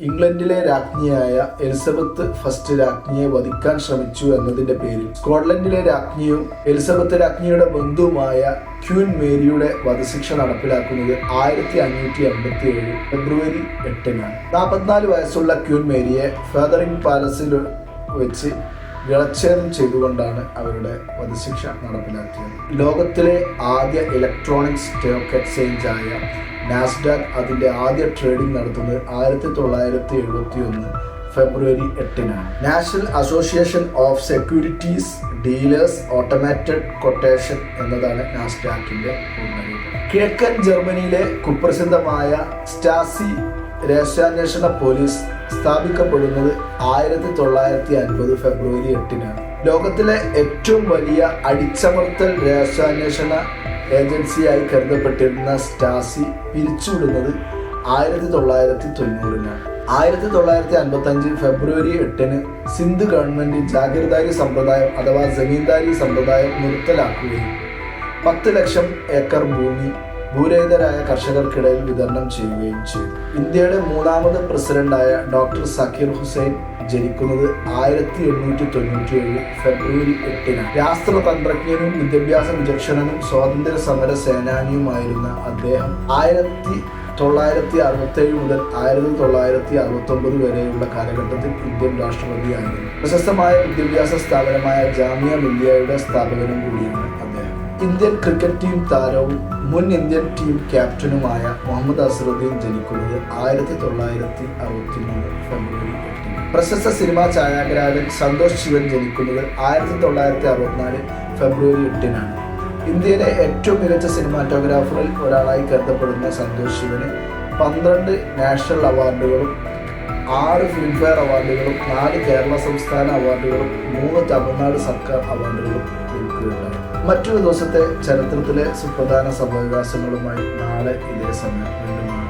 ഇംഗ്ലണ്ടിലെ രാജ്ഞിയായ Elizabeth first രാജ്ഞിയെ വധിക്കാൻ ശ്രമിച്ചു എന്നതിന്റെ പേരിൽ. സ്കോട്ട്ലൻഡിലെ രാജ്ഞിയും എലിസബത്ത് രാജ്ഞിയുടെ ബന്ധുവുമായ ക്യൂൻ മേരിയുടെ വധശിക്ഷ നടപ്പിലാക്കുന്നത് ആയിരത്തി അഞ്ഞൂറ്റി എൺപത്തി ഏഴ് ഫെബ്രുവരി എട്ടിനാണ്. നാൽപ്പത്തിനാല് വയസ്സുള്ള ക്യൂൻ മേരിയെ ഫെദറിംഗ് പാലസിൽ വെച്ച് വിളച്ചേദം ചെയ്തുകൊണ്ടാണ് അവരുടെ വധശിക്ഷ നടപ്പിലാക്കിയത്. ലോകത്തിലെ ആദ്യ ഇലക്ട്രോണിക്സ് സ്റ്റോക്ക് എക്സ്ചേഞ്ച് ആയ നാസ്ഡാക്ക് അതിന്റെ ആദ്യ ട്രേഡിംഗ് നടത്തുന്നത് ആയിരത്തി തൊള്ളായിരത്തി എഴുപത്തി ഒന്ന് ഫെബ്രുവരി എട്ടിനാണ്. National association of securities dealers automated quotation എന്നതാണ് നാസ്ഡാക്കിന്റെ മുന്നറിയിപ്പ്. കിഴക്കൻ ജർമ്മനിയിലെ കുപ്രസിദ്ധമായ സ്റ്റാസി രഹസ്യാന്വേഷണ പോലീസ് സ്ഥാപിക്കപ്പെടുന്നത് ആയിരത്തി തൊള്ളായിരത്തി അൻപത് ഫെബ്രുവരി എട്ടിനാണ്. ലോകത്തിലെ ഏറ്റവും വലിയ അടിച്ചമർത്തൽ രഹസ്യാന്വേഷണ ഏജൻസിയായി കരുതപ്പെട്ടിരുന്ന സ്റ്റാസി പിരിച്ചുവിടുന്നത് ആയിരത്തി തൊള്ളായിരത്തി തൊണ്ണൂറിനാണ് ആയിരത്തി തൊള്ളായിരത്തി അൻപത്തി അഞ്ച് ഫെബ്രുവരി എട്ടിന് സിന്ധ് ഗവൺമെന്റ് ജാഗിർദാരി സമ്പ്രദായം അഥവാ ജമീന്ദാരി സമ്പ്രദായം നിർത്തലാക്കുകയും പത്ത് ലക്ഷം ഏക്കർ ഭൂമി ഭൂരഹിതരായ കർഷകർക്കിടയിൽ വിതരണം ചെയ്യുകയും ചെയ്തു. ഇന്ത്യയുടെ മൂന്നാമത് പ്രസിഡന്റായ ഡോക്ടർ സക്കീർ ഹുസൈൻ ജനിക്കുന്നത് ആയിരത്തി എണ്ണൂറ്റി തൊണ്ണൂറ്റി ഏഴ് ഫെബ്രുവരി എട്ടിന് രാഷ്ട്രതന്ത്രജ്ഞനും വിദ്യാഭ്യാസ വിചക്ഷണനും സ്വാതന്ത്ര്യ സമര സേനാനിയുമായിരുന്ന അദ്ദേഹം ആയിരത്തി തൊള്ളായിരത്തി അറുപത്തി ഏഴ് മുതൽ ആയിരത്തി തൊള്ളായിരത്തി അറുപത്തി ഒമ്പത് വരെയുള്ള കാലഘട്ടത്തിൽ ഇന്ത്യൻ രാഷ്ട്രപതിയായിരുന്നു. പ്രശസ്തമായ വിദ്യാഭ്യാസ സ്ഥാപനമായ ജാമിയ മില്ലിയയുടെ സ്ഥാപകനും കൂടിയാണ്. ഇന്ത്യൻ ക്രിക്കറ്റ് ടീം താരവും മുൻ ഇന്ത്യൻ ടീം ക്യാപ്റ്റനുമായ മുഹമ്മദ് അസറുദ്ദീൻ ജനിക്കുന്നത് ആയിരത്തി തൊള്ളായിരത്തി അറുപത്തി മൂന്ന് ഫെബ്രുവരി പ്രശസ്ത സിനിമാ ഛായാഗ്രാഹകൻ സന്തോഷ് ശിവൻ ജനിക്കുന്നത് ആയിരത്തി തൊള്ളായിരത്തി അറുപത്തിനാല് ഫെബ്രുവരി എട്ടിനാണ്. ഇന്ത്യയിലെ ഏറ്റവും മികച്ച സിനിമാറ്റോഗ്രാഫറിൽ ഒരാളായി കരുതപ്പെടുന്ന സന്തോഷ് ശിവന് പന്ത്രണ്ട് നാഷണൽ അവാർഡുകളും ആറ് ഫിലിംഫെയർ അവാർഡുകളും നാല് കേരള സംസ്ഥാന അവാർഡുകളും മൂന്ന് തമിഴ്നാട് സർക്കാർ അവാർഡുകളും ലഭിക്കുകയുണ്ടായി മറ്റൊരു ദിവസത്തെ ചരിത്രത്തിലെ സുപ്രധാന സംഭവവികാസങ്ങളുമായി നാളെ ഇതേ സമയം വീണ്ടും.